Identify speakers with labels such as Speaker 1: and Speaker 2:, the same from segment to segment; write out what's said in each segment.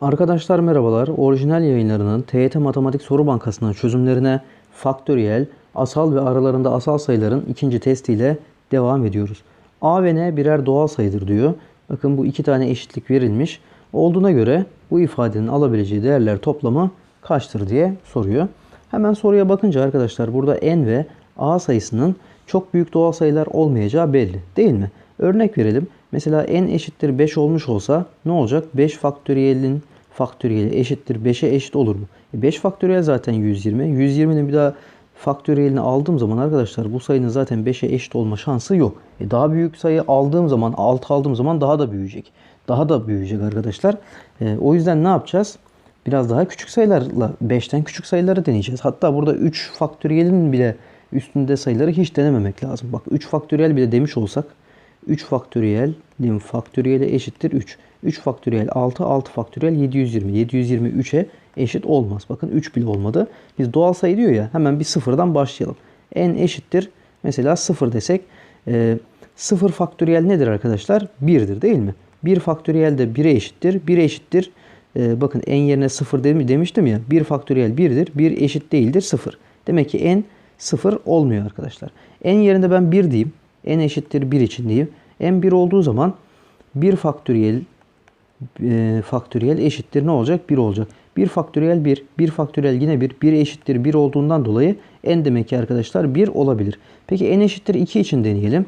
Speaker 1: Arkadaşlar merhabalar. Orijinal yayınlarının TYT Matematik Soru Bankası'nın çözümlerine faktöriyel, asal ve aralarında asal sayıların ikinci testiyle devam ediyoruz. A ve N birer doğal sayıdır diyor. Bakın bu iki tane eşitlik verilmiş. Olduğuna göre bu ifadenin alabileceği değerler toplamı kaçtır diye soruyor. Hemen soruya bakınca arkadaşlar burada N ve A sayısının çok büyük doğal sayılar olmayacağı belli değil mi? Örnek verelim. Mesela n eşittir 5 olmuş olsa ne olacak? 5 faktöriyelin faktöriyeli eşittir 5'e eşit olur mu? E 5 faktöriyel zaten 120. 120'nin bir daha faktöriyelini aldığım zaman arkadaşlar bu sayının zaten 5'e eşit olma şansı yok. E daha büyük sayı aldığım zaman 6 aldığım zaman daha da büyüyecek. Daha da büyüyecek arkadaşlar. E, o yüzden ne yapacağız? Biraz daha küçük sayılarla 5'ten küçük sayıları deneyeceğiz. Hatta burada 3 faktöriyelin bile üstünde sayıları hiç denememek lazım. Bak 3 faktöriyel bile demiş olsak 3 faktöriyel lim faktöriyele eşittir 3. 3 faktöriyel 6, 6 faktöriyel 720. 720 3'e eşit olmaz. Bakın 3 bile olmadı. Biz doğal sayı diyor ya hemen bir sıfırdan başlayalım. n eşittir mesela 0 desek e, 0 faktöriyel nedir arkadaşlar? 1'dir değil mi? 1 faktöriyel de 1'e eşittir. 1 eşittir. E, bakın n yerine 0 demiştim ya. 1 faktöriyel 1'dir. 1 eşit değildir 0. Demek ki n 0 olmuyor arkadaşlar. n yerinde ben 1 diyeyim n eşittir 1 için diyeyim. n 1 olduğu zaman 1 faktöriyel e, faktöriyel eşittir ne olacak? 1 olacak. 1 faktöriyel 1, 1 faktöriyel yine 1, 1 eşittir 1 olduğundan dolayı n demek ki arkadaşlar 1 olabilir. Peki n eşittir 2 için deneyelim.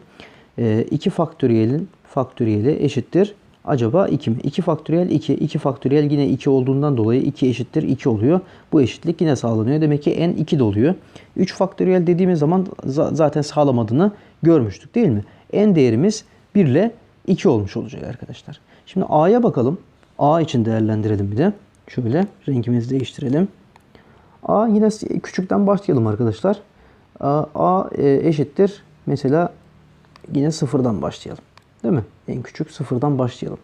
Speaker 1: E, 2 faktöriyelin faktöriyeli eşittir acaba 2 mi? 2 faktöriyel 2, 2 faktöriyel yine 2 olduğundan dolayı 2 eşittir 2 oluyor. Bu eşitlik yine sağlanıyor. Demek ki n 2 de oluyor. 3 faktöriyel dediğimiz zaman zaten sağlamadığını görmüştük değil mi? n değerimiz 1 ile 2 olmuş olacak arkadaşlar. Şimdi a'ya bakalım. a için değerlendirelim bir de. Şöyle rengimizi değiştirelim. a yine küçükten başlayalım arkadaşlar. a, a e, eşittir mesela yine sıfırdan başlayalım. Değil mi? En küçük sıfırdan başlayalım.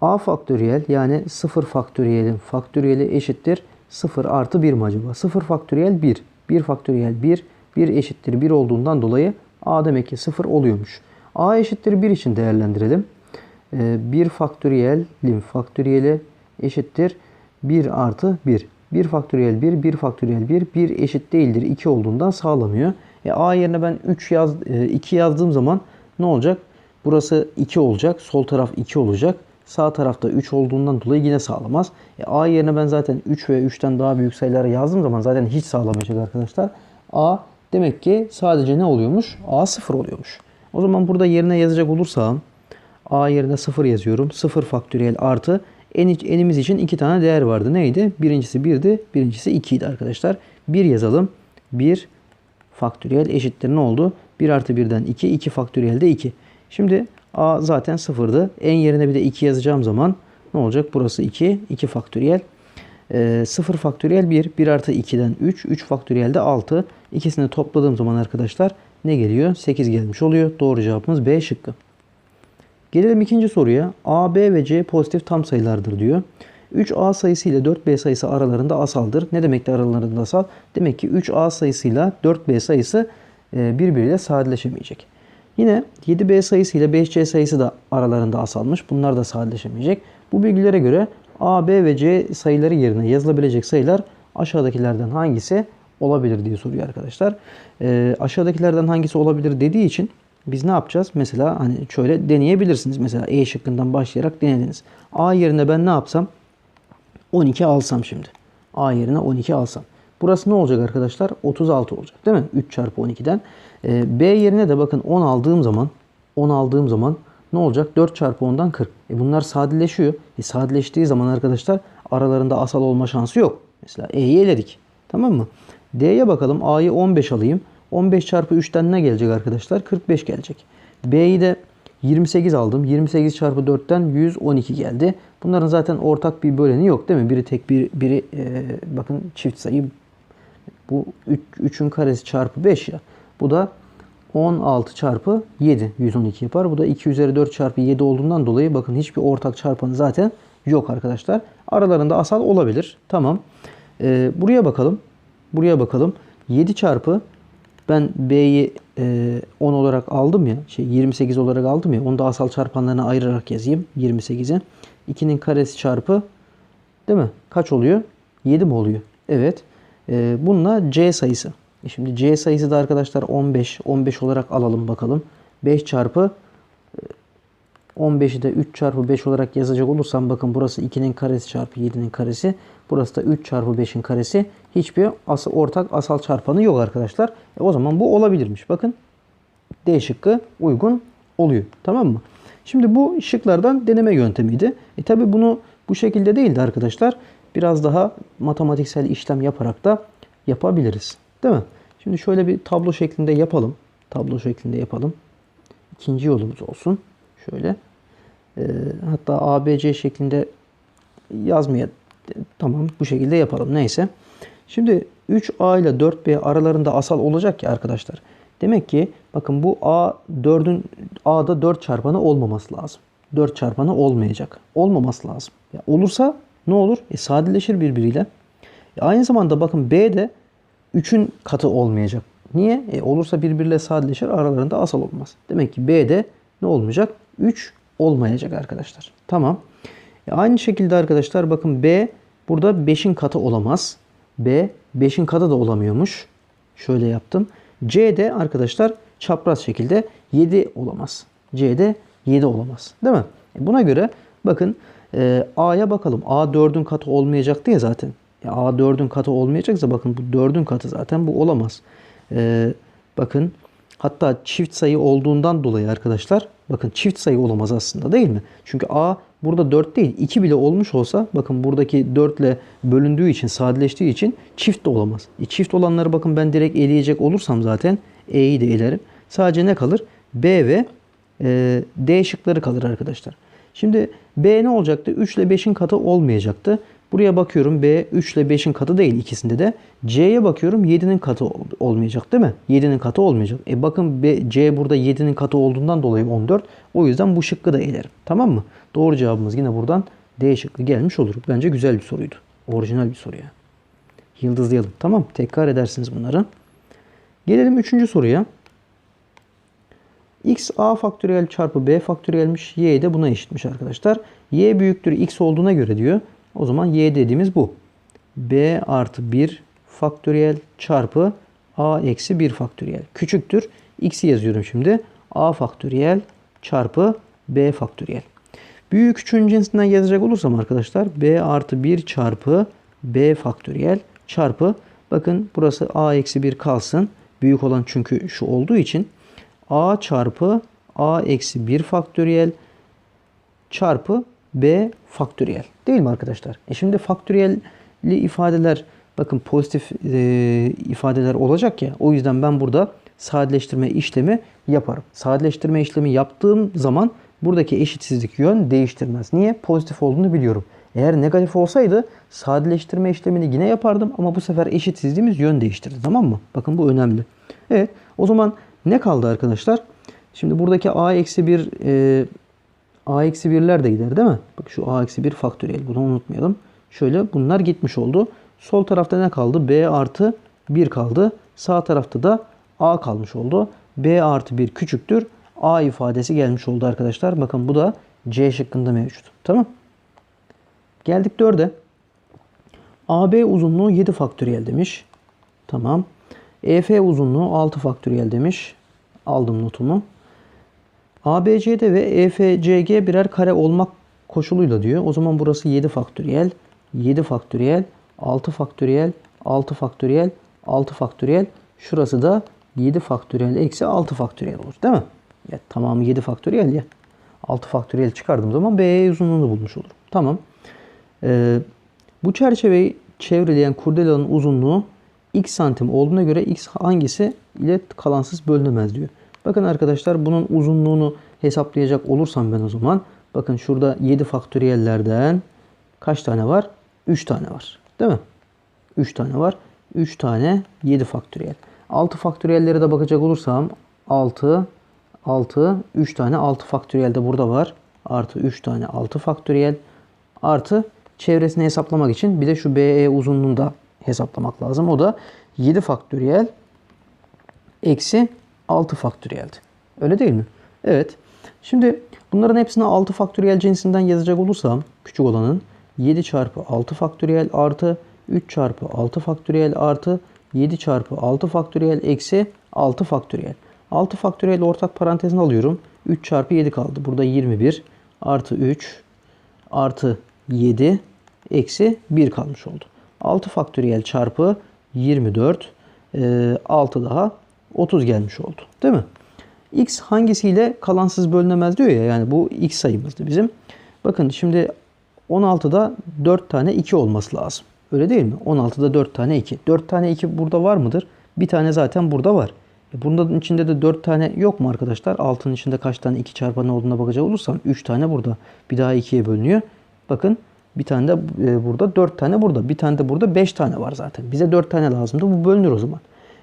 Speaker 1: a faktöriyel yani 0 faktöriyelin faktöriyeli eşittir 0 artı 1 mi acaba? 0 faktöriyel 1. 1 faktöriyel 1. 1 eşittir 1 olduğundan dolayı a demek ki 0 oluyormuş. a eşittir 1 için değerlendirelim. 1 faktöriyel lim faktöriyeli eşittir 1 artı 1. 1 faktöriyel 1, 1 faktöriyel 1, 1 eşit değildir 2 olduğundan sağlamıyor. E, a yerine ben 3 yaz, 2 yazdığım zaman ne olacak? Burası 2 olacak. Sol taraf 2 olacak. Sağ tarafta 3 olduğundan dolayı yine sağlamaz. E, A yerine ben zaten 3 ve 3'ten daha büyük sayıları yazdığım zaman zaten hiç sağlamayacak arkadaşlar. A demek ki sadece ne oluyormuş? A 0 oluyormuş. O zaman burada yerine yazacak olursam A yerine 0 yazıyorum. 0 faktöriyel artı n'imiz için iki tane değer vardı. Neydi? Birincisi 1'di. Birincisi 2 idi arkadaşlar. 1 yazalım. 1 faktöriyel eşittir ne oldu? 1 artı 1'den 2. 2 faktöriyel de 2. Şimdi a zaten sıfırdı. En yerine bir de 2 yazacağım zaman ne olacak? Burası 2. 2 faktöriyel. E, 0 faktöriyel 1. 1 artı 2'den 3. 3 faktöriyel de 6. İkisini topladığım zaman arkadaşlar ne geliyor? 8 gelmiş oluyor. Doğru cevabımız B şıkkı. Gelelim ikinci soruya. A, B ve C pozitif tam sayılardır diyor. 3A sayısı ile 4B sayısı aralarında asaldır. Ne demek de aralarında asal? Demek ki 3A sayısıyla 4B sayısı e, birbiriyle sadeleşemeyecek. Yine 7B sayısı ile 5C sayısı da aralarında asalmış. Bunlar da sadeleşemeyecek. Bu bilgilere göre A, B ve C sayıları yerine yazılabilecek sayılar aşağıdakilerden hangisi olabilir diye soruyor arkadaşlar. E, aşağıdakilerden hangisi olabilir dediği için biz ne yapacağız? Mesela hani şöyle deneyebilirsiniz. Mesela E şıkkından başlayarak denediniz. A yerine ben ne yapsam? 12 alsam şimdi. A yerine 12 alsam. Burası ne olacak arkadaşlar? 36 olacak değil mi? 3 çarpı 12'den. Ee, B yerine de bakın 10 aldığım zaman 10 aldığım zaman ne olacak? 4 çarpı 10'dan 40. E bunlar sadeleşiyor. E sadeleştiği zaman arkadaşlar aralarında asal olma şansı yok. Mesela E'yi eledik. Tamam mı? D'ye bakalım. A'yı 15 alayım. 15 çarpı 3'ten ne gelecek arkadaşlar? 45 gelecek. B'yi de 28 aldım. 28 çarpı 4'ten 112 geldi. Bunların zaten ortak bir böleni yok değil mi? Biri tek bir biri e, bakın çift sayı. Bu 3'ün karesi çarpı 5 ya. Bu da 16 çarpı 7 112 yapar. Bu da 2 üzeri 4 çarpı 7 olduğundan dolayı bakın hiçbir ortak çarpanı zaten yok arkadaşlar. Aralarında asal olabilir. Tamam. Ee, buraya bakalım. Buraya bakalım. 7 çarpı ben B'yi e, 10 olarak aldım ya. Şey 28 olarak aldım ya. Onu da asal çarpanlarına ayırarak yazayım. 28'e. 2'nin karesi çarpı Değil mi? Kaç oluyor? 7 mi oluyor? Evet. Ee, bununla C sayısı. E şimdi C sayısı da arkadaşlar 15. 15 olarak alalım bakalım. 5 çarpı 15'i de 3 çarpı 5 olarak yazacak olursam bakın burası 2'nin karesi çarpı 7'nin karesi. Burası da 3 çarpı 5'in karesi. Hiçbir as ortak asal çarpanı yok arkadaşlar. E o zaman bu olabilirmiş. Bakın D şıkkı uygun oluyor. Tamam mı? Şimdi bu şıklardan deneme yöntemiydi. E tabi bunu bu şekilde değildi arkadaşlar. Biraz daha matematiksel işlem yaparak da yapabiliriz. Değil mi? Şimdi şöyle bir tablo şeklinde yapalım. Tablo şeklinde yapalım. İkinci yolumuz olsun. Şöyle. Ee, hatta ABC şeklinde yazmaya tamam bu şekilde yapalım. Neyse. Şimdi 3A ile 4B aralarında asal olacak ki arkadaşlar. Demek ki bakın bu A 4'ün A'da 4 çarpanı olmaması lazım. 4 çarpanı olmayacak. Olmaması lazım. Ya olursa ne olur? E sadeleşir birbiriyle. E aynı zamanda bakın B de 3'ün katı olmayacak. Niye? E olursa birbiriyle sadeleşir aralarında asal olmaz. Demek ki B'de ne olmayacak? 3 olmayacak arkadaşlar. Tamam. E aynı şekilde arkadaşlar bakın B burada 5'in katı olamaz. B 5'in katı da olamıyormuş. Şöyle yaptım. C'de arkadaşlar çapraz şekilde 7 olamaz. C'de 7 olamaz. Değil mi? E buna göre bakın e, A'ya bakalım. A 4'ün katı olmayacaktı ya zaten. Ya A 4'ün katı olmayacaksa bakın bu 4'ün katı zaten bu olamaz. E, bakın hatta çift sayı olduğundan dolayı arkadaşlar bakın çift sayı olamaz aslında değil mi? Çünkü A burada 4 değil 2 bile olmuş olsa bakın buradaki 4 ile bölündüğü için sadeleştiği için çift de olamaz. E, çift olanları bakın ben direkt eleyecek olursam zaten E'yi de elerim. Sadece ne kalır? B ve e, D şıkları kalır arkadaşlar. Şimdi B ne olacaktı? 3 ile 5'in katı olmayacaktı. Buraya bakıyorum B 3 ile 5'in katı değil ikisinde de. C'ye bakıyorum 7'nin katı olmayacak değil mi? 7'nin katı olmayacak. E bakın B, C burada 7'nin katı olduğundan dolayı 14. O yüzden bu şıkkı da elerim. Tamam mı? Doğru cevabımız yine buradan D şıkkı gelmiş olur. Bence güzel bir soruydu. Orijinal bir soru ya. Yıldızlayalım. Tamam Tekrar edersiniz bunları. Gelelim 3. soruya. x a faktöriyel çarpı b faktöriyelmiş. y de buna eşitmiş arkadaşlar. y büyüktür x olduğuna göre diyor. O zaman y dediğimiz bu. b artı 1 faktöriyel çarpı a eksi 1 faktöriyel. Küçüktür. x'i yazıyorum şimdi. a faktöriyel çarpı b faktöriyel. Büyük küçüğün cinsinden yazacak olursam arkadaşlar b artı 1 çarpı b faktöriyel çarpı bakın burası a eksi 1 kalsın. Büyük olan çünkü şu olduğu için a çarpı a eksi 1 faktöriyel çarpı b faktöriyel. Değil mi arkadaşlar? E şimdi faktöriyelli ifadeler bakın pozitif e, ifadeler olacak ya. O yüzden ben burada sadeleştirme işlemi yaparım. Sadeleştirme işlemi yaptığım zaman buradaki eşitsizlik yön değiştirmez. Niye? Pozitif olduğunu biliyorum. Eğer negatif olsaydı sadeleştirme işlemini yine yapardım ama bu sefer eşitsizliğimiz yön değiştirdi. Tamam mı? Bakın bu önemli. Evet. O zaman ne kaldı arkadaşlar? Şimdi buradaki a eksi 1 e, a eksi 1'ler de gider değil mi? Bak şu a eksi 1 faktöriyel. Bunu unutmayalım. Şöyle bunlar gitmiş oldu. Sol tarafta ne kaldı? b artı 1 kaldı. Sağ tarafta da a kalmış oldu. b artı 1 küçüktür. a ifadesi gelmiş oldu arkadaşlar. Bakın bu da c şıkkında mevcut. Tamam. Geldik 4'e. AB uzunluğu 7 faktöriyel demiş. Tamam. EF uzunluğu 6 faktöriyel demiş. Aldım notumu. ABCD ve EFCG birer kare olmak koşuluyla diyor. O zaman burası 7 faktöriyel, 7 faktöriyel, 6 faktöriyel, 6 faktöriyel, 6 faktöriyel. Şurası da 7 faktöriyel eksi 6 faktöriyel olur. Değil mi? Ya, tamamı 7 faktöriyel ya. 6 faktöriyel çıkardığım zaman BE uzunluğunu bulmuş olurum. Tamam. Ee, bu çerçeveyi çevreleyen kurdelanın uzunluğu x santim olduğuna göre x hangisi ile kalansız bölünemez diyor. Bakın arkadaşlar bunun uzunluğunu hesaplayacak olursam ben o zaman bakın şurada 7 faktöriyellerden kaç tane var? 3 tane var. Değil mi? 3 tane var. 3 tane 7 faktöriyel. 6 faktöriyellere de bakacak olursam 6 6 3 tane 6 faktöriyel de burada var. Artı 3 tane 6 faktöriyel artı çevresini hesaplamak için bir de şu BE uzunluğunu da hesaplamak lazım. O da 7 faktöriyel eksi 6 faktöriyeldi. Öyle değil mi? Evet. Şimdi bunların hepsini 6 faktöriyel cinsinden yazacak olursam küçük olanın 7 çarpı 6 faktöriyel artı 3 çarpı 6 faktöriyel artı 7 çarpı 6 faktöriyel eksi 6 faktöriyel. 6 faktöriyel ortak parantezine alıyorum. 3 çarpı 7 kaldı. Burada 21 artı 3 artı 7 eksi 1 kalmış oldu. 6 faktöriyel çarpı 24 e, 6 daha 30 gelmiş oldu. Değil mi? X hangisiyle kalansız bölünemez diyor ya yani bu X sayımızdı bizim. Bakın şimdi 16'da 4 tane 2 olması lazım. Öyle değil mi? 16'da 4 tane 2. 4 tane 2 burada var mıdır? Bir tane zaten burada var. E içinde de 4 tane yok mu arkadaşlar? 6'nın içinde kaç tane 2 çarpanı olduğuna bakacak olursam 3 tane burada. Bir daha 2'ye bölünüyor. Bakın bir tane de e, burada 4 tane burada. Bir tane de burada 5 tane var zaten. Bize 4 tane lazımdı. Bu bölünür o zaman.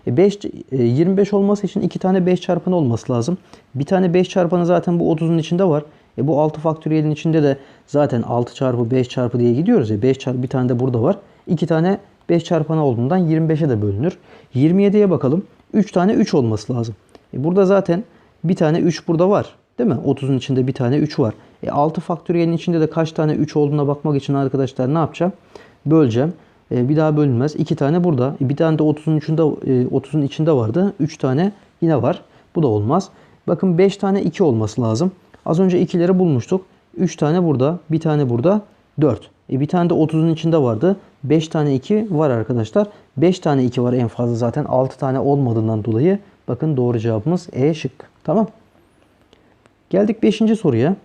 Speaker 1: E 5, e, 25 olması için 2 tane 5 çarpanı olması lazım. Bir tane 5 çarpanı zaten bu 30'un içinde var. E bu 6 faktöriyelin içinde de zaten 6 çarpı 5 çarpı diye gidiyoruz ya. 5 çarpı bir tane de burada var. 2 tane 5 çarpanı olduğundan 25'e de bölünür. 27'ye bakalım. 3 tane 3 olması lazım. E burada zaten bir tane 3 burada var. Değil mi? 30'un içinde bir tane 3 var. E 6 faktöriyelin içinde de kaç tane 3 olduğuna bakmak için arkadaşlar ne yapacağım? Böleceğim. E, bir daha bölünmez. 2 tane burada. Bir tane de 30'un içinde, e, 30'un içinde vardı. 3 tane yine var. Bu da olmaz. Bakın 5 tane 2 olması lazım. Az önce 2'leri bulmuştuk. 3 tane burada. Bir tane burada. 4. E, bir tane de 30'un içinde vardı. 5 tane 2 var arkadaşlar. 5 tane 2 var en fazla zaten. 6 tane olmadığından dolayı bakın doğru cevabımız E şık. Tamam. Geldik 5. soruya.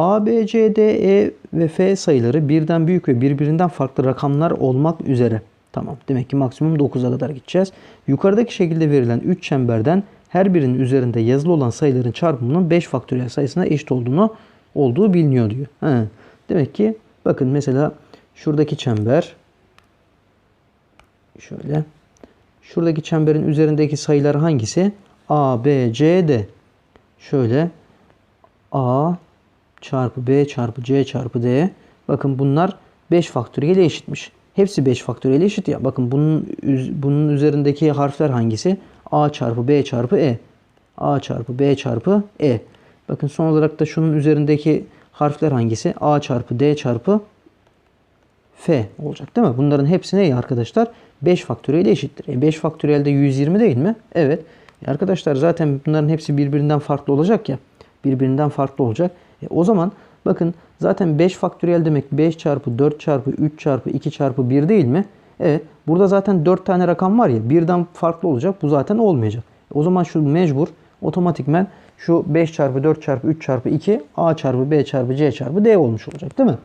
Speaker 1: A, B, C, D, E ve F sayıları birden büyük ve birbirinden farklı rakamlar olmak üzere. Tamam. Demek ki maksimum 9'a kadar gideceğiz. Yukarıdaki şekilde verilen 3 çemberden her birinin üzerinde yazılı olan sayıların çarpımının 5 faktöriyel sayısına eşit olduğunu olduğu biliniyor diyor. He. Demek ki bakın mesela şuradaki çember şöyle şuradaki çemberin üzerindeki sayılar hangisi? A, B, C, D. Şöyle A çarpı B çarpı C çarpı D. Bakın bunlar 5 faktöriyel eşitmiş. Hepsi 5 faktöriyel eşit ya. Bakın bunun bunun üzerindeki harfler hangisi? A çarpı B çarpı E. A çarpı B çarpı E. Bakın son olarak da şunun üzerindeki harfler hangisi? A çarpı D çarpı F olacak değil mi? Bunların hepsi ne arkadaşlar? 5 faktöriyel eşittir. E 5 faktöriyel de 120 değil mi? Evet. E arkadaşlar zaten bunların hepsi birbirinden farklı olacak ya. Birbirinden farklı olacak. E o zaman bakın zaten 5 faktöriyel demek 5 çarpı 4 çarpı 3 çarpı 2 çarpı 1 değil mi? Evet. Burada zaten 4 tane rakam var ya. Birden farklı olacak. Bu zaten olmayacak. E o zaman şu mecbur otomatikmen şu 5 çarpı 4 çarpı 3 çarpı 2 A çarpı B çarpı C çarpı D olmuş olacak değil mi?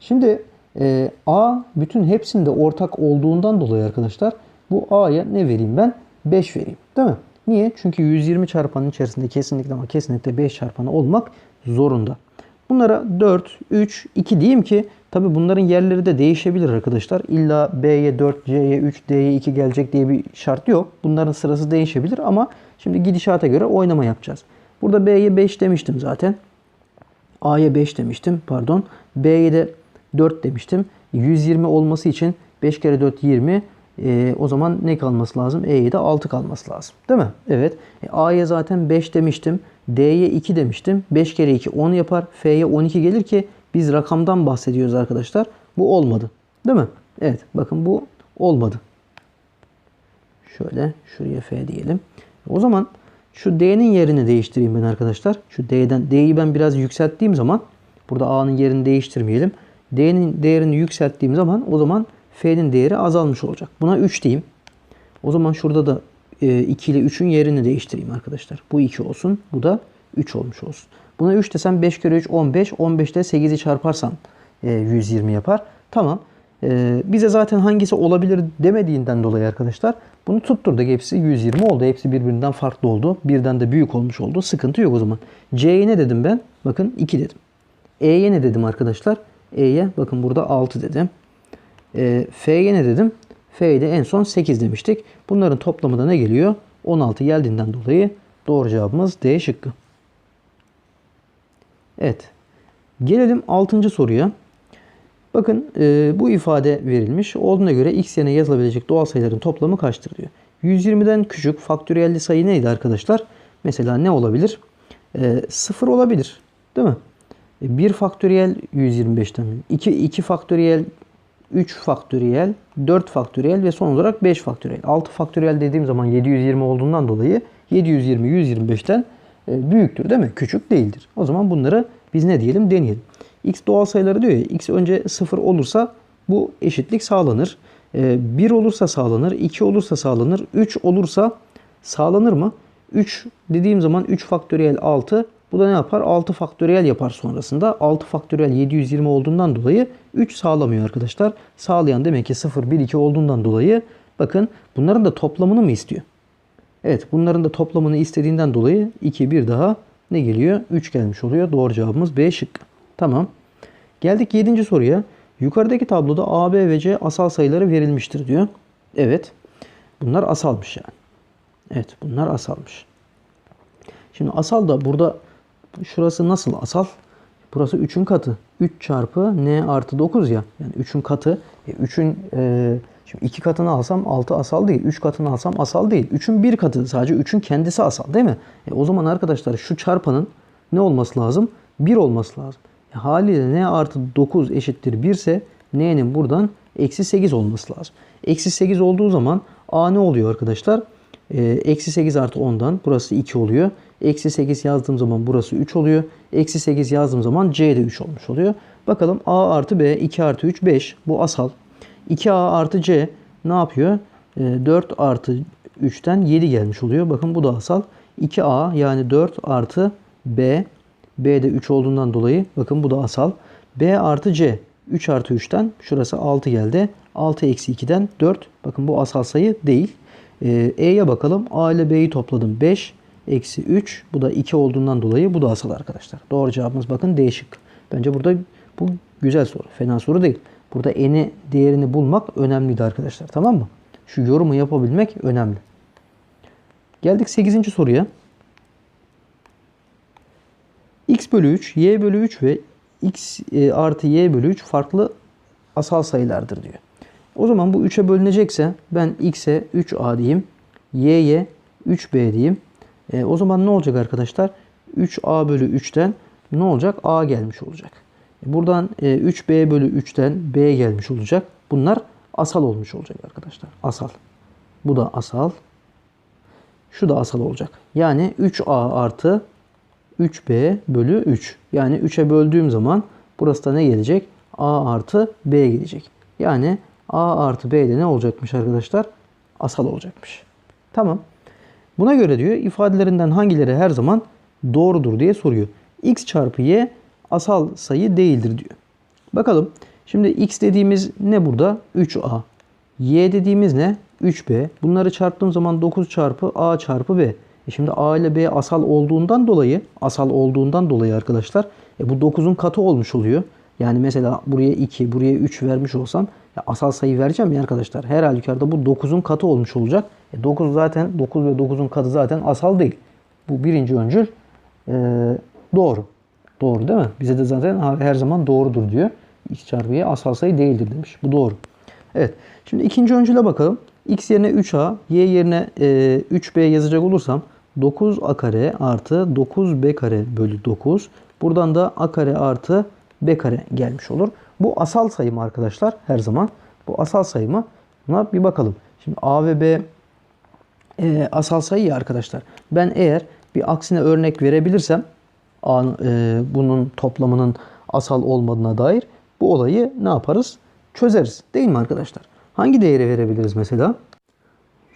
Speaker 1: Şimdi e, A bütün hepsinde ortak olduğundan dolayı arkadaşlar bu A'ya ne vereyim ben? 5 vereyim. Değil mi? Niye? Çünkü 120 çarpanın içerisinde kesinlikle ama kesinlikle 5 çarpanı olmak zorunda. Bunlara 4, 3, 2 diyeyim ki tabi bunların yerleri de değişebilir arkadaşlar. İlla B'ye 4, C'ye 3, D'ye 2 gelecek diye bir şart yok. Bunların sırası değişebilir ama şimdi gidişata göre oynama yapacağız. Burada B'ye 5 demiştim zaten. A'ya 5 demiştim pardon. B'ye de 4 demiştim. 120 olması için 5 kere 4 20. E, o zaman ne kalması lazım? E'ye de 6 kalması lazım. Değil mi? Evet. E, A'ya zaten 5 demiştim. D'ye 2 demiştim. 5 kere 2 10 yapar. F'ye 12 gelir ki biz rakamdan bahsediyoruz arkadaşlar. Bu olmadı. Değil mi? Evet. Bakın bu olmadı. Şöyle şuraya F diyelim. O zaman şu D'nin yerini değiştireyim ben arkadaşlar. Şu D'den D'yi ben biraz yükselttiğim zaman burada A'nın yerini değiştirmeyelim. D'nin değerini yükselttiğim zaman o zaman F'nin değeri azalmış olacak. Buna 3 diyeyim. O zaman şurada da 2 ile 3'ün yerini değiştireyim arkadaşlar. Bu 2 olsun. Bu da 3 olmuş olsun. Buna 3 desem 5 kere 3 15. 15 de 8'i çarparsan 120 yapar. Tamam. Bize zaten hangisi olabilir demediğinden dolayı arkadaşlar bunu tutturduk. Hepsi 120 oldu. Hepsi birbirinden farklı oldu. Birden de büyük olmuş oldu. Sıkıntı yok o zaman. C'ye ne dedim ben? Bakın 2 dedim. E'ye ne dedim arkadaşlar? E'ye bakın burada 6 dedim. E, F'ye ne dedim? F'ye de en son 8 demiştik. Bunların toplamı da ne geliyor? 16 geldiğinden dolayı doğru cevabımız D şıkkı. Evet. Gelelim 6. soruya. Bakın e, bu ifade verilmiş. Olduğuna göre x yerine yazılabilecek doğal sayıların toplamı kaçtır diyor. 120'den küçük faktöriyelli sayı neydi arkadaşlar? Mesela ne olabilir? E, 0 olabilir. Değil mi? E, 1 faktöriyel 125'ten 2, 2 faktöriyel 3 faktöriyel, 4 faktöriyel ve son olarak 5 faktöriyel. 6 faktöriyel dediğim zaman 720 olduğundan dolayı 720 125'ten e, büyüktür değil mi? Küçük değildir. O zaman bunları biz ne diyelim? Deneyelim. X doğal sayıları diyor ya. X önce 0 olursa bu eşitlik sağlanır. 1 olursa sağlanır. 2 olursa sağlanır. 3 olursa sağlanır mı? 3 dediğim zaman 3 faktöriyel 6. Bu da ne yapar? 6 faktöriyel yapar sonrasında. 6 faktöriyel 720 olduğundan dolayı 3 sağlamıyor arkadaşlar. Sağlayan demek ki 0, 1, 2 olduğundan dolayı bakın bunların da toplamını mı istiyor? Evet bunların da toplamını istediğinden dolayı 2 bir daha ne geliyor? 3 gelmiş oluyor. Doğru cevabımız B şıkkı. Tamam. Geldik 7. soruya. Yukarıdaki tabloda A, B ve C asal sayıları verilmiştir diyor. Evet. Bunlar asalmış yani. Evet bunlar asalmış. Şimdi asal da burada şurası nasıl asal? Burası 3'ün katı. 3 çarpı n artı 9 ya. Yani 3'ün katı. E, 3'ün e, şimdi 2 katını alsam 6 asal değil. 3 katını alsam asal değil. 3'ün 1 katı. Sadece 3'ün kendisi asal değil mi? E, o zaman arkadaşlar şu çarpanın ne olması lazım? 1 olması lazım. E, haliyle n artı 9 eşittir 1 ise n'nin buradan eksi 8 olması lazım. Eksi 8 olduğu zaman a ne oluyor arkadaşlar? E, Eksi 8 artı 10'dan burası 2 oluyor. Eksi 8 yazdığım zaman burası 3 oluyor. Eksi 8 yazdığım zaman C de 3 olmuş oluyor. Bakalım A artı B 2 artı 3 5. Bu asal. 2A artı C ne yapıyor? E, 4 artı 3'ten 7 gelmiş oluyor. Bakın bu da asal. 2A yani 4 artı B. B de 3 olduğundan dolayı bakın bu da asal. B artı C 3 artı 3'ten şurası 6 geldi. 6 eksi 2'den 4. Bakın bu asal sayı değil. Ee, E'ye bakalım. A ile B'yi topladım. 5 eksi 3. Bu da 2 olduğundan dolayı bu da asal arkadaşlar. Doğru cevabımız bakın D şıkkı. Bence burada bu güzel soru. Fena soru değil. Burada eni değerini bulmak önemliydi arkadaşlar. Tamam mı? Şu yorumu yapabilmek önemli. Geldik 8. soruya. x bölü 3, y bölü 3 ve x e, artı y bölü 3 farklı asal sayılardır diyor. O zaman bu 3'e bölünecekse ben x'e 3a diyeyim. y'ye 3b diyeyim. E, o zaman ne olacak arkadaşlar? 3a bölü 3'ten ne olacak? a gelmiş olacak. E, buradan e, 3b bölü 3'ten b gelmiş olacak. Bunlar asal olmuş olacak arkadaşlar. Asal. Bu da asal. Şu da asal olacak. Yani 3a artı 3b bölü 3. Yani 3'e böldüğüm zaman burası da ne gelecek? a artı b gelecek. Yani A artı B'de ne olacakmış arkadaşlar? Asal olacakmış. Tamam. Buna göre diyor ifadelerinden hangileri her zaman doğrudur diye soruyor. X çarpı Y asal sayı değildir diyor. Bakalım. Şimdi X dediğimiz ne burada? 3A. Y dediğimiz ne? 3B. Bunları çarptığım zaman 9 çarpı A çarpı B. E şimdi A ile B asal olduğundan dolayı, asal olduğundan dolayı arkadaşlar, e bu 9'un katı olmuş oluyor. Yani mesela buraya 2, buraya 3 vermiş olsam ya asal sayı vereceğim ya arkadaşlar. Her halükarda bu 9'un katı olmuş olacak. E 9 zaten 9 ve 9'un katı zaten asal değil. Bu birinci öncül e, doğru. Doğru değil mi? Bize de zaten her zaman doğrudur diyor. X çarpı y asal sayı değildir demiş. Bu doğru. Evet. Şimdi ikinci öncüle bakalım. X yerine 3a, y yerine e, 3b yazacak olursam 9a kare artı 9b kare bölü 9. Buradan da a kare artı b kare gelmiş olur. Bu asal sayı mı arkadaşlar? Her zaman. Bu asal sayı mı? Buna bir bakalım. Şimdi A ve B e, asal sayı ya arkadaşlar. Ben eğer bir aksine örnek verebilirsem A, e, bunun toplamının asal olmadığına dair bu olayı ne yaparız? Çözeriz. Değil mi arkadaşlar? Hangi değeri verebiliriz mesela?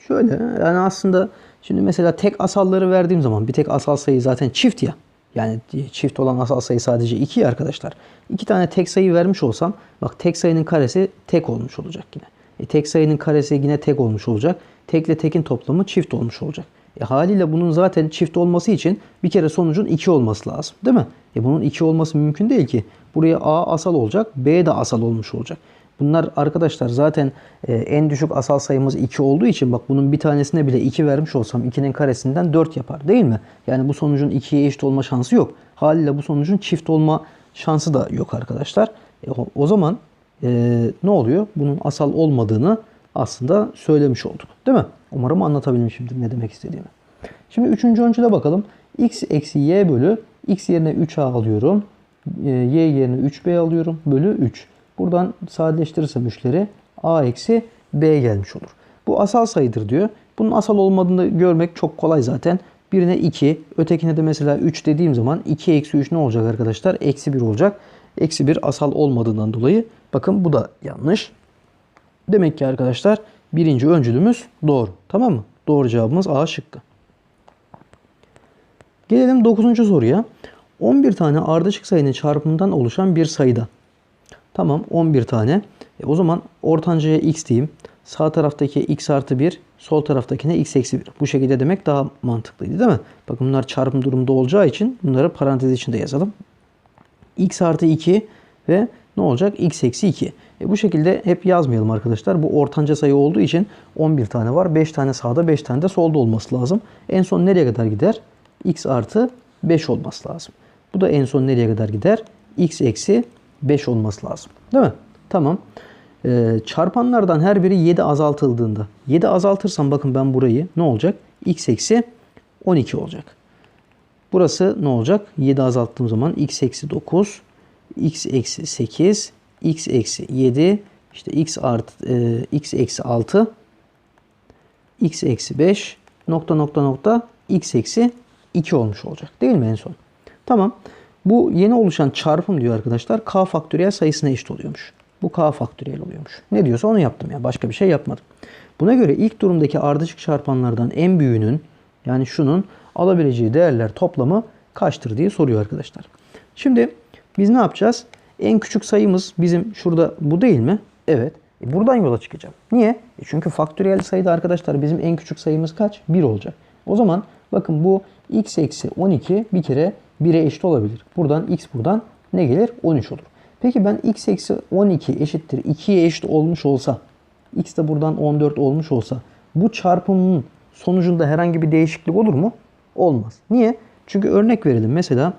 Speaker 1: Şöyle yani aslında şimdi mesela tek asalları verdiğim zaman bir tek asal sayı zaten çift ya. Yani çift olan asal sayı sadece 2 arkadaşlar. 2 tane tek sayı vermiş olsam bak tek sayının karesi tek olmuş olacak yine. E, tek sayının karesi yine tek olmuş olacak. Tekle tekin toplamı çift olmuş olacak. E, haliyle bunun zaten çift olması için bir kere sonucun 2 olması lazım. Değil mi? E, bunun 2 olması mümkün değil ki. Buraya A asal olacak, B de asal olmuş olacak. Bunlar arkadaşlar zaten e, en düşük asal sayımız 2 olduğu için bak bunun bir tanesine bile 2 vermiş olsam 2'nin karesinden 4 yapar değil mi? Yani bu sonucun 2'ye eşit olma şansı yok. Haliyle bu sonucun çift olma şansı da yok arkadaşlar. E, o, zaman e, ne oluyor? Bunun asal olmadığını aslında söylemiş olduk. Değil mi? Umarım anlatabilmişimdir ne demek istediğimi. Şimdi üçüncü öncüle bakalım. x eksi y bölü x yerine 3a alıyorum. e, y yerine 3b alıyorum. Bölü 3. Buradan sadeleştirirsem 3'leri a eksi b gelmiş olur. Bu asal sayıdır diyor. Bunun asal olmadığını görmek çok kolay zaten. Birine 2, ötekine de mesela 3 dediğim zaman 2 eksi 3 ne olacak arkadaşlar? Eksi 1 olacak. Eksi 1 asal olmadığından dolayı bakın bu da yanlış. Demek ki arkadaşlar birinci öncülümüz doğru. Tamam mı? Doğru cevabımız A şıkkı. Gelelim 9. soruya. 11 tane ardışık sayının çarpımından oluşan bir sayıda. Tamam 11 tane. E, o zaman ortancaya x diyeyim. Sağ taraftaki x artı 1, sol taraftakine x eksi 1. Bu şekilde demek daha mantıklıydı değil mi? Bakın bunlar çarpım durumda olacağı için bunları parantez içinde yazalım. x artı 2 ve ne olacak? x eksi 2. E bu şekilde hep yazmayalım arkadaşlar. Bu ortanca sayı olduğu için 11 tane var. 5 tane sağda 5 tane de solda olması lazım. En son nereye kadar gider? x artı 5 olması lazım. Bu da en son nereye kadar gider? x eksi 5 olması lazım. Değil mi? Tamam. Ee, çarpanlardan her biri 7 azaltıldığında 7 azaltırsam bakın ben burayı ne olacak? x eksi 12 olacak. Burası ne olacak? 7 azalttığım zaman x eksi 9, x eksi 8, x eksi 7, işte x artı e, x eksi 6, x eksi 5, nokta nokta nokta x eksi 2 olmuş olacak. Değil mi en son? Tamam. Bu yeni oluşan çarpım diyor arkadaşlar. K faktöriyel sayısına eşit oluyormuş. Bu K faktöriyel oluyormuş. Ne diyorsa onu yaptım ya. Başka bir şey yapmadım. Buna göre ilk durumdaki ardışık çarpanlardan en büyüğünün yani şunun alabileceği değerler toplamı kaçtır diye soruyor arkadaşlar. Şimdi biz ne yapacağız? En küçük sayımız bizim şurada bu değil mi? Evet. E buradan yola çıkacağım. Niye? E çünkü faktöriyel sayıda arkadaşlar bizim en küçük sayımız kaç? 1 olacak. O zaman bakın bu x eksi 12 bir kere 1'e eşit olabilir. Buradan x buradan ne gelir? 13 olur. Peki ben x eksi 12 eşittir 2'ye eşit olmuş olsa x de buradan 14 olmuş olsa bu çarpımın sonucunda herhangi bir değişiklik olur mu? Olmaz. Niye? Çünkü örnek verelim. Mesela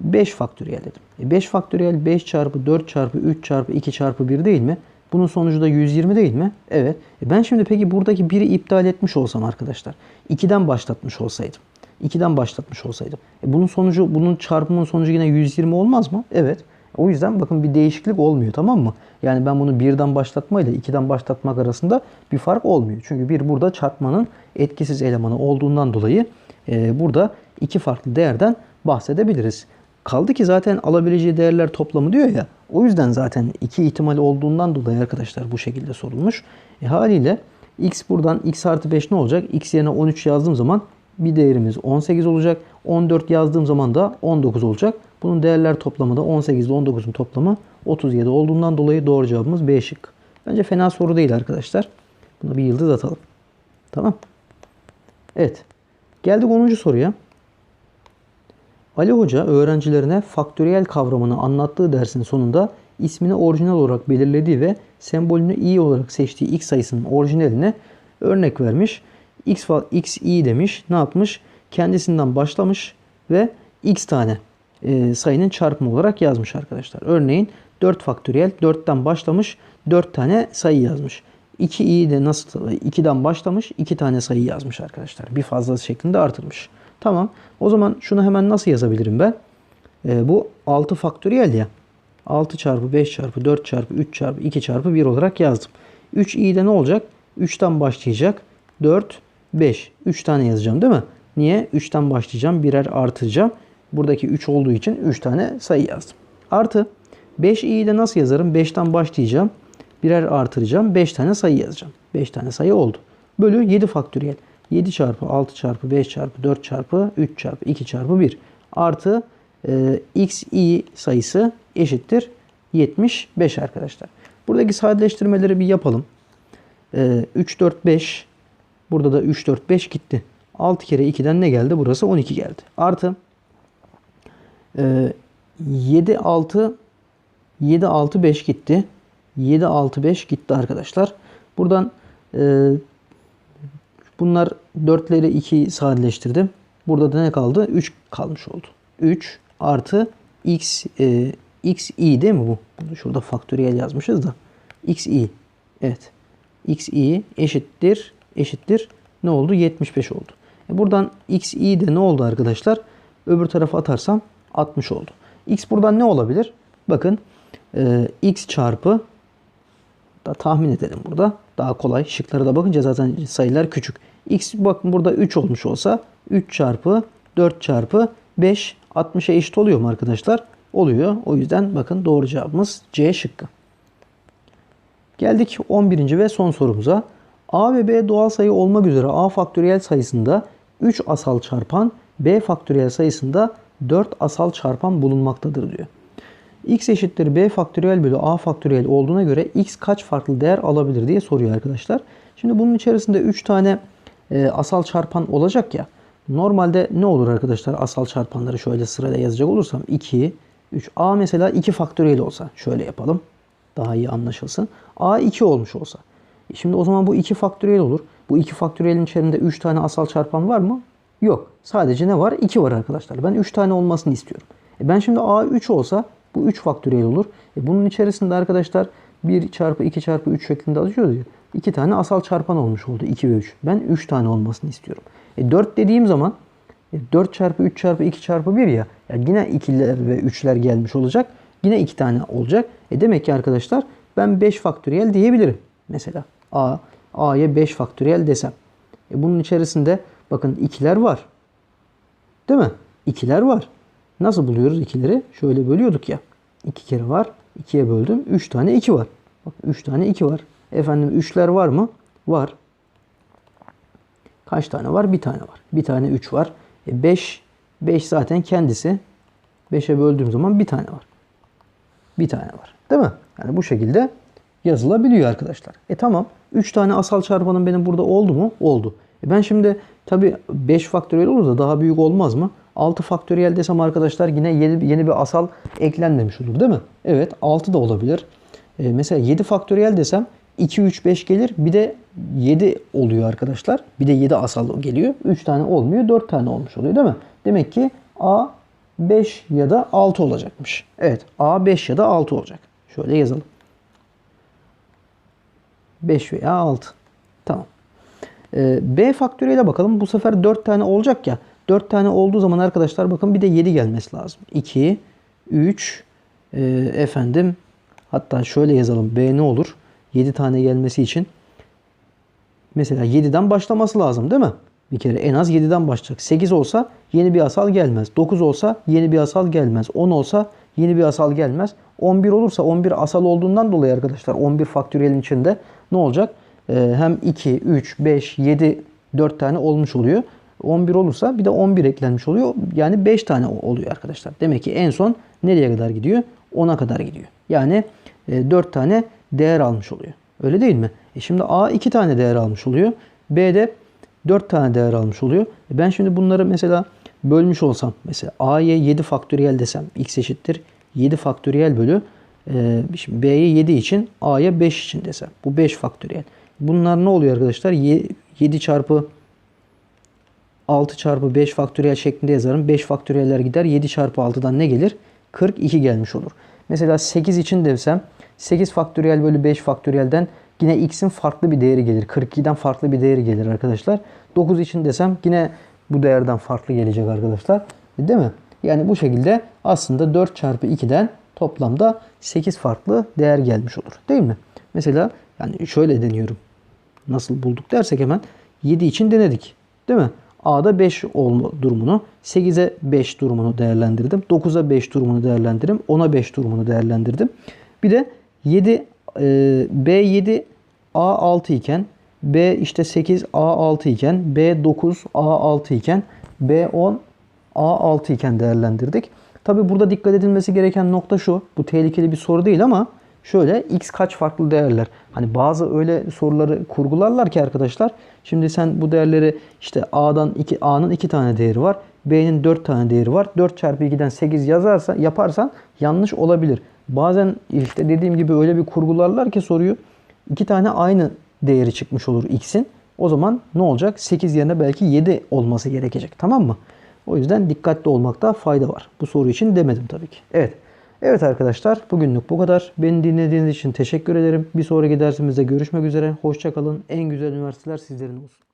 Speaker 1: 5 faktöriyel dedim. 5 faktöriyel 5 çarpı 4 çarpı 3 çarpı 2 çarpı 1 değil mi? Bunun sonucu da 120 değil mi? Evet. E ben şimdi peki buradaki 1'i iptal etmiş olsam arkadaşlar. 2'den başlatmış olsaydım. 2'den başlatmış olsaydım. E bunun sonucu, bunun çarpımının sonucu yine 120 olmaz mı? Evet. O yüzden bakın bir değişiklik olmuyor tamam mı? Yani ben bunu 1'den başlatma ile 2'den başlatmak arasında bir fark olmuyor. Çünkü bir burada çarpmanın etkisiz elemanı olduğundan dolayı e, burada iki farklı değerden bahsedebiliriz. Kaldı ki zaten alabileceği değerler toplamı diyor ya. O yüzden zaten iki ihtimal olduğundan dolayı arkadaşlar bu şekilde sorulmuş. E, haliyle x buradan x artı 5 ne olacak? x yerine 13 yazdığım zaman bir değerimiz 18 olacak. 14 yazdığım zaman da 19 olacak. Bunun değerler toplamı da 18 ile 19'un toplamı 37 olduğundan dolayı doğru cevabımız B şık. Bence fena soru değil arkadaşlar. Buna bir yıldız atalım. Tamam. Evet. Geldik 10. soruya. Ali Hoca öğrencilerine faktöriyel kavramını anlattığı dersin sonunda ismini orijinal olarak belirlediği ve sembolünü i olarak seçtiği x sayısının orijinaline örnek vermiş. X, x i demiş. Ne yapmış? Kendisinden başlamış ve x tane e, sayının çarpımı olarak yazmış arkadaşlar. Örneğin 4 faktöriyel 4'ten başlamış 4 tane sayı yazmış. 2i de nasıl 2'den başlamış 2 tane sayı yazmış arkadaşlar. Bir fazlası şeklinde artırmış. Tamam. O zaman şunu hemen nasıl yazabilirim ben? E, bu 6 faktöriyel ya. 6 çarpı 5 çarpı 4 çarpı 3 çarpı 2 çarpı 1 olarak yazdım. 3 i de ne olacak? 3'ten başlayacak. 4, 5. 3 tane yazacağım değil mi? Niye? 3'ten başlayacağım. Birer artıracağım. Buradaki 3 olduğu için 3 tane sayı yazdım. Artı 5i'yi de nasıl yazarım? 5'ten başlayacağım. Birer artıracağım. 5 tane sayı yazacağım. 5 tane sayı oldu. Bölü 7 faktöriyel. 7 çarpı 6 çarpı 5 çarpı 4 çarpı 3 çarpı 2 çarpı 1 artı e, xi sayısı eşittir 75 arkadaşlar. Buradaki sadeleştirmeleri bir yapalım. E, 3, 4, 5 burada da 3, 4, 5 gitti. 6 kere 2'den ne geldi? Burası 12 geldi. Artı e, 7, 6 7, 6, 5 gitti. 7, 6, 5 gitti arkadaşlar. Buradan e, bunlar 4'leri 2 sadeleştirdim. Burada da ne kaldı? 3 kalmış oldu. 3 artı x e, x i değil mi bu? Bunu şurada faktöriyel yazmışız da. x i. Evet. x i eşittir eşittir ne oldu? 75 oldu. E buradan x i de ne oldu arkadaşlar? Öbür tarafa atarsam 60 oldu. X buradan ne olabilir? Bakın e, X çarpı da tahmin edelim burada. Daha kolay. Şıklara da bakınca zaten sayılar küçük. X bakın burada 3 olmuş olsa 3 çarpı 4 çarpı 5 60'a eşit oluyor mu arkadaşlar? Oluyor. O yüzden bakın doğru cevabımız C şıkkı. Geldik 11. ve son sorumuza. A ve B doğal sayı olmak üzere A faktöriyel sayısında 3 asal çarpan, B faktöriyel sayısında 4 asal çarpan bulunmaktadır diyor. x eşittir b faktöriyel bölü a faktöriyel olduğuna göre x kaç farklı değer alabilir diye soruyor arkadaşlar. Şimdi bunun içerisinde 3 tane e, asal çarpan olacak ya. Normalde ne olur arkadaşlar asal çarpanları şöyle sırayla yazacak olursam 2, 3. a mesela 2 faktöriyel olsa şöyle yapalım. Daha iyi anlaşılsın. a 2 olmuş olsa. E Şimdi o zaman bu 2 faktöriyel olur. Bu 2 faktöriyelin içerisinde 3 tane asal çarpan var mı? Yok. Sadece ne var? 2 var arkadaşlar. Ben 3 tane olmasını istiyorum. E ben şimdi a 3 olsa bu 3 faktöriyel olur. E bunun içerisinde arkadaşlar 1 çarpı 2 çarpı 3 şeklinde alıyoruz ya. 2 tane asal çarpan olmuş oldu. 2 ve 3. Ben 3 tane olmasını istiyorum. E 4 dediğim zaman e 4 çarpı 3 çarpı 2 çarpı 1 ya. ya yine 2'ler ve 3'ler gelmiş olacak. Yine 2 tane olacak. E demek ki arkadaşlar ben 5 faktöriyel diyebilirim. Mesela A, A'ya 5 faktöriyel desem. E bunun içerisinde bakın 2'ler var. Değil mi? 2'ler var. Nasıl buluyoruz ikileri? Şöyle bölüyorduk ya. 2 kere var. 2'ye böldüm. 3 tane 2 var. Bak 3 tane 2 var. Efendim 3'ler var mı? Var. Kaç tane var? Bir tane var. Bir tane 3 var. 5 e 5 zaten kendisi. 5'e böldüğüm zaman bir tane var. Bir tane var. Değil mi? Yani bu şekilde yazılabiliyor arkadaşlar. E tamam. 3 tane asal çarpanım benim burada oldu mu? Oldu. E ben şimdi tabi 5 faktöriyel olursa daha büyük olmaz mı? 6 faktöriyel desem arkadaşlar yine yeni, yeni bir asal eklenmemiş olur değil mi? Evet 6 da olabilir. E, mesela 7 faktöriyel desem 2, 3, 5 gelir. Bir de 7 oluyor arkadaşlar. Bir de 7 asal geliyor. 3 tane olmuyor. 4 tane olmuş oluyor değil mi? Demek ki A 5 ya da 6 olacakmış. Evet A 5 ya da 6 olacak. Şöyle yazalım. 5 veya 6. Tamam. Ee, B faktöriyele bakalım. Bu sefer 4 tane olacak ya. 4 tane olduğu zaman arkadaşlar bakın bir de 7 gelmesi lazım. 2, 3, e, efendim hatta şöyle yazalım. B ne olur? 7 tane gelmesi için mesela 7'den başlaması lazım değil mi? Bir kere en az 7'den başlayacak. 8 olsa yeni bir asal gelmez. 9 olsa yeni bir asal gelmez. 10 olsa yeni bir asal gelmez. 11 olursa 11 asal olduğundan dolayı arkadaşlar 11 faktöriyelin içinde ne olacak? Ee, hem 2, 3, 5, 7, 4 tane olmuş oluyor. 11 olursa bir de 11 eklenmiş oluyor. Yani 5 tane oluyor arkadaşlar. Demek ki en son nereye kadar gidiyor? 10'a kadar gidiyor. Yani 4 e, tane değer almış oluyor. Öyle değil mi? E şimdi A 2 tane değer almış oluyor. B de 4 tane değer almış oluyor. E ben şimdi bunları mesela bölmüş olsam mesela A'ya 7 faktöriyel desem x eşittir 7 faktöriyel bölü e, B'ye 7 için A'ya 5 için desem. Bu 5 faktöriyel. Bunlar ne oluyor arkadaşlar? 7 çarpı 6 çarpı 5 faktöriyel şeklinde yazarım. 5 faktöriyeller gider. 7 çarpı 6'dan ne gelir? 42 gelmiş olur. Mesela 8 için desem 8 faktöriyel bölü 5 faktöriyelden yine x'in farklı bir değeri gelir. 42'den farklı bir değeri gelir arkadaşlar. 9 için desem yine bu değerden farklı gelecek arkadaşlar. Değil mi? Yani bu şekilde aslında 4 çarpı 2'den toplamda 8 farklı değer gelmiş olur. Değil mi? Mesela yani şöyle deniyorum. Nasıl bulduk dersek hemen 7 için denedik. Değil mi? A'da 5 olma durumunu, 8'e 5 durumunu değerlendirdim. 9'a 5 durumunu değerlendirdim. 10'a 5 durumunu değerlendirdim. Bir de 7 e, B7 A6 iken B işte 8 A6 iken B9 A6 iken B10 A6 iken değerlendirdik. Tabi burada dikkat edilmesi gereken nokta şu. Bu tehlikeli bir soru değil ama şöyle x kaç farklı değerler. Hani bazı öyle soruları kurgularlar ki arkadaşlar. Şimdi sen bu değerleri işte A'dan 2 A'nın 2 tane değeri var. B'nin 4 tane değeri var. 4 çarpı 2'den 8 yazarsa yaparsan yanlış olabilir. Bazen işte dediğim gibi öyle bir kurgularlar ki soruyu iki tane aynı değeri çıkmış olur x'in. O zaman ne olacak? 8 yerine belki 7 olması gerekecek. Tamam mı? O yüzden dikkatli olmakta fayda var. Bu soru için demedim tabii ki. Evet. Evet arkadaşlar bugünlük bu kadar. Beni dinlediğiniz için teşekkür ederim. Bir sonraki dersimizde görüşmek üzere. Hoşçakalın. En güzel üniversiteler sizlerin olsun.